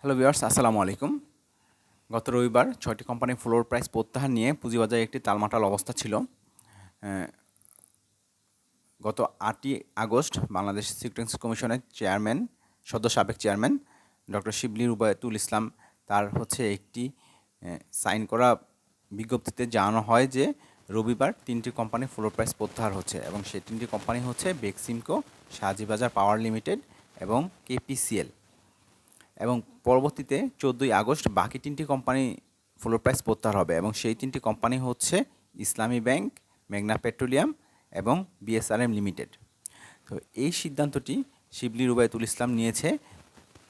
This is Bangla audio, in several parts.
হ্যালো ভিউয়ার্স আসসালামু আলাইকুম। গত রবিবার ছয়টি কোম্পানির ফ্লোর প্রাইস প্রত্যাহার নিয়ে পুঁজিবাজারে একটি তালমাটাল অবস্থা ছিল। গত আটই আগস্ট বাংলাদেশ সিকিউরিটিজ কমিশনের চেয়ারম্যান সদ্য সাবেক চেয়ারম্যান ডক্টর শিবলি রুবায়তুল ইসলাম, তার হচ্ছে একটি সাইন করা বিজ্ঞপ্তিতে জানানো হয় যে রবিবার তিনটি কোম্পানির ফ্লোর প্রাইস প্রত্যাহার হচ্ছে এবং সেই তিনটি কোম্পানি হচ্ছে বেক্সিমকো শাহজিবাজার পাওয়ার লিমিটেড এবং কেপিসিএল। এবং পরবর্তীতে চোদ্দোই আগস্ট বাকি তিনটি কোম্পানি ফ্লোর প্রাইস প্রত্যাহার হবে এবং সেই তিনটি কোম্পানি হচ্ছে ইসলামী ব্যাংক, মেঘনা পেট্রোলিয়াম এবং বিএসআরএম লিমিটেড। তো এই সিদ্ধান্তটি শিবলি রুবায়তুল ইসলাম নিয়েছে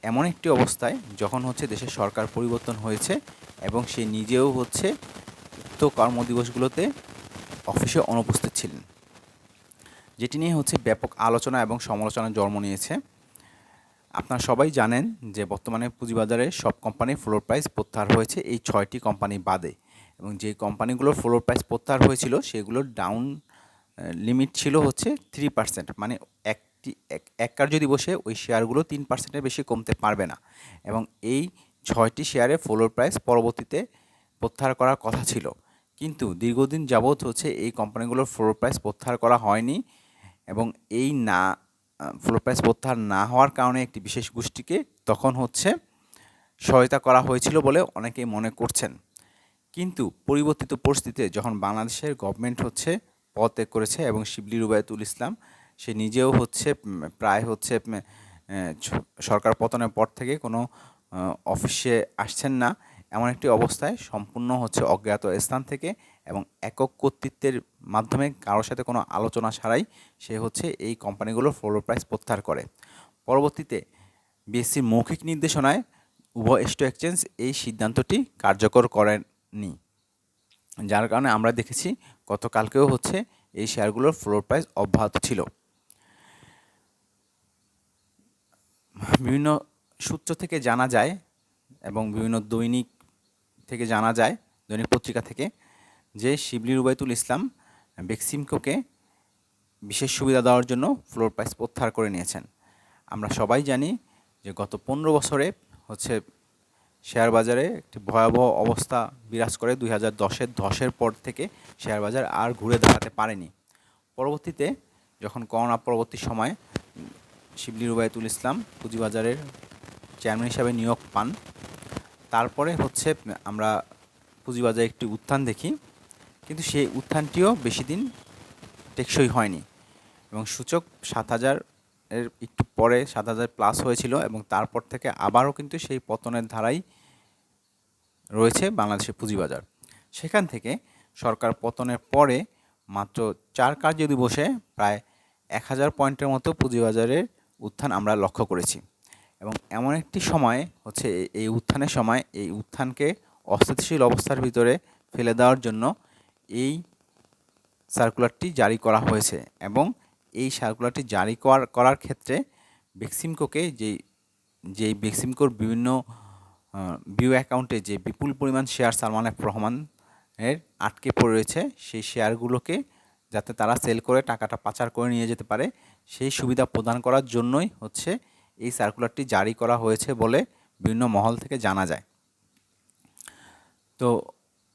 এমন একটি অবস্থায় যখন হচ্ছে দেশের সরকার পরিবর্তন হয়েছে এবং সে নিজেও হচ্ছে উক্ত কর্মদিবসগুলোতে অফিসে অনুপস্থিত ছিলেন। যেটি নিয়ে হচ্ছে ব্যাপক আলোচনা এবং সমালোচনা জন্ম নিয়েছে। আপনারা সবাই জানেন যে বর্তমানে পুঁজিবাজারে সব কোম্পানির ফ্লোর প্রাইস প্রত্যাহার হয়েছে এই ছয়টি কোম্পানি বাদে। এবং যে কোম্পানিগুলোর ফ্লোর প্রাইস প্রত্যাহার হয়েছিল, সেগুলোর ডাউন লিমিট ছিল হচ্ছে থ্রি পার্সেন্ট মানে একটি, এক- কার্য দিবসে ওই শেয়ারগুলো তিন পার্সেন্টের বেশি কমতে পারবে না। এবং এই ছয়টি শেয়ারের ফ্লোর প্রাইস পরবর্তীতে প্রত্যাহার করার কথা ছিল। কিন্তু দীর্ঘদিন যাবৎ হচ্ছে এই কোম্পানিগুলোর ফ্লোর প্রাইস প্রত্যাহার করা হয়নি। এবং এই না ফ্লোর প্রাইস প্রত্যাহার না হওয়ার কারণে একটি বিশেষ গোষ্ঠীকে তখন হচ্ছে সহায়তা করা হয়েছিল বলে অনেকেই মনে করছেন। কিন্তু পরিবর্তিত পরিস্থিতিতে যখন বাংলাদেশের গভর্নমেন্ট হচ্ছে পদত্যাগ করেছে এবং শিবলি রুবায়তুল ইসলাম, সে নিজেও হচ্ছে প্রায় হচ্ছে সরকার পতনের পর থেকে কোনো অফিসে আসছেন না। এমন একটি অবস্থায় সম্পূর্ণ হচ্ছে অজ্ঞাত স্থান থেকে এবং একক কর্তৃত্বের মাধ্যমে কারোর সাথে কোনো আলোচনা ছাড়াই সে হচ্ছে এই কোম্পানিগুলোর ফ্লোর প্রাইস প্রত্যাহার করে। পরবর্তীতে বিএসসির মৌখিক নির্দেশনায় উভয় স্টক এক্সচেঞ্জ এই সিদ্ধান্তটি কার্যকর করেনি। যার কারণে আমরা দেখেছি গতকালকেও হচ্ছে এই শেয়ারগুলোর ফ্লোর প্রাইস অব্যাহত ছিল। বিভিন্ন সূত্র থেকে জানা যায় এবং বিভিন্ন দৈনিক থেকে জানা যায়, দৈনিক পত্রিকা থেকে, যে শিবলি রুবাইতুল ইসলাম বেক্সিমকোকে বিশেষ সুবিধা দেওয়ার জন্য ফ্লোর প্রাইস প্রত্যাহার করে নিয়েছেন। আমরা সবাই জানি যে গত পনেরো বছরে হচ্ছে শেয়ার বাজারে একটি ভয়াবহ অবস্থা বিরাজ করে দুই হাজার দশের ধসের পর থেকে শেয়ার বাজার আর ঘুরে দাঁড়াতে পারেনি। পরবর্তীতে যখন করোনা পরবর্তী সময়ে শিবলি রুবায়তুল ইসলাম পুঁজিবাজারের চেয়ারম্যান হিসাবে নিয়োগ পান তারপরে হচ্ছে, আমরা পুঁজিবাজারে একটি উত্থান দেখি, কিন্তু সেই উত্থানটিও বেশি দিন টেকসই হয়নি। এবং সূচক সাত হাজার এর একটু পরে সাত হাজার প্লাস হয়েছিল এবং তারপর থেকে আবারও কিন্তু সেই পতনের ধারাই রয়েছে বাংলাদেশের পুঁজিবাজার। সেখান থেকে সরকার পতনের পরে মাত্র চার কার্য দিবসে প্রায় এক হাজার পয়েন্টের মতো পুঁজিবাজারের উত্থান আমরা লক্ষ্য করেছি। এবং এমন একটি সময় হচ্ছে এই উত্থানের সময় এই উত্থানকে অস্থিতিশীল অবস্থার ভিতরে ফেলে দেওয়ার জন্য এই সার্কুলারটি জারি করা হয়েছে এবং এই সার্কুলারটি জারি করার ক্ষেত্রে বেক্সিমকোকে যেই যেই বেক্সিমকোর বিভিন্ন বিউ অ্যাকাউন্টে যে বিপুল পরিমাণ শেয়ার সালমান এফ রহমানের আটকে পড়ে রয়েছে, সেই শেয়ারগুলোকে যাতে তারা সেল করে টাকাটা পাচার করে নিয়ে যেতে পারে, সেই সুবিধা প্রদান করার জন্যই হচ্ছে এই সার্কুলারটি জারি করা হয়েছে বলে বিভিন্ন মহল থেকে জানা যায়। তো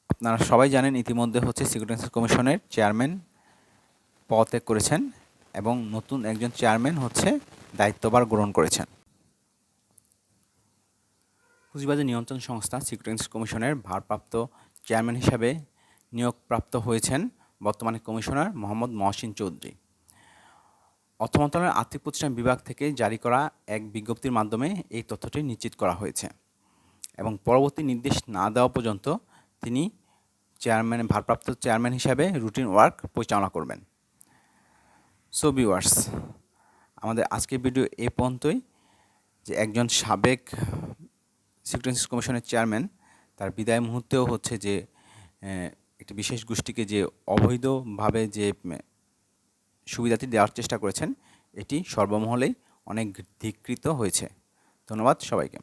আপনারা সবাই জানেন, ইতিমধ্যে হচ্ছে সিকিউরিটি কমিশনের চেয়ারম্যান পদত্যাগ করেছেন এবং নতুন একজন চেয়ারম্যান হচ্ছে দায়িত্বভার গ্রহণ করেছেন। পুঁজিবাজার নিয়ন্ত্রণ সংস্থা সিকিউরিটি কমিশনের ভারপ্রাপ্ত চেয়ারম্যান হিসাবে নিয়োগপ্রাপ্ত হয়েছেন বর্তমানে কমিশনার মোহাম্মদ মহসিন চৌধুরী। অর্থ মন্ত্রণালয়ের আর্থিক প্রতিষ্ঠান বিভাগ থেকে জারি করা এক বিজ্ঞপ্তির মাধ্যমে এই তথ্যটি নিশ্চিত করা হয়েছে এবং পরবর্তী নির্দেশ না দেওয়া পর্যন্ত তিনি চেয়ারম্যান, ভারপ্রাপ্ত চেয়ারম্যান হিসাবে রুটিন ওয়ার্ক পরিচালনা করবেন। সো ভিউয়ার্স আমাদের আজকের ভিডিও এ পর্যন্তই। যে একজন সাবেক সিকিউরিটি কমিশনের চেয়ারম্যান তার বিদায় মুহূর্তেও হচ্ছে যে একটি বিশেষ গোষ্ঠীকে যে অবৈধভাবে যে সুবিধাটি দেওয়ার চেষ্টা করেছেন। এটি সর্বমহলেই অনেক ধিকৃত হয়েছে। ধন্যবাদ সবাইকে।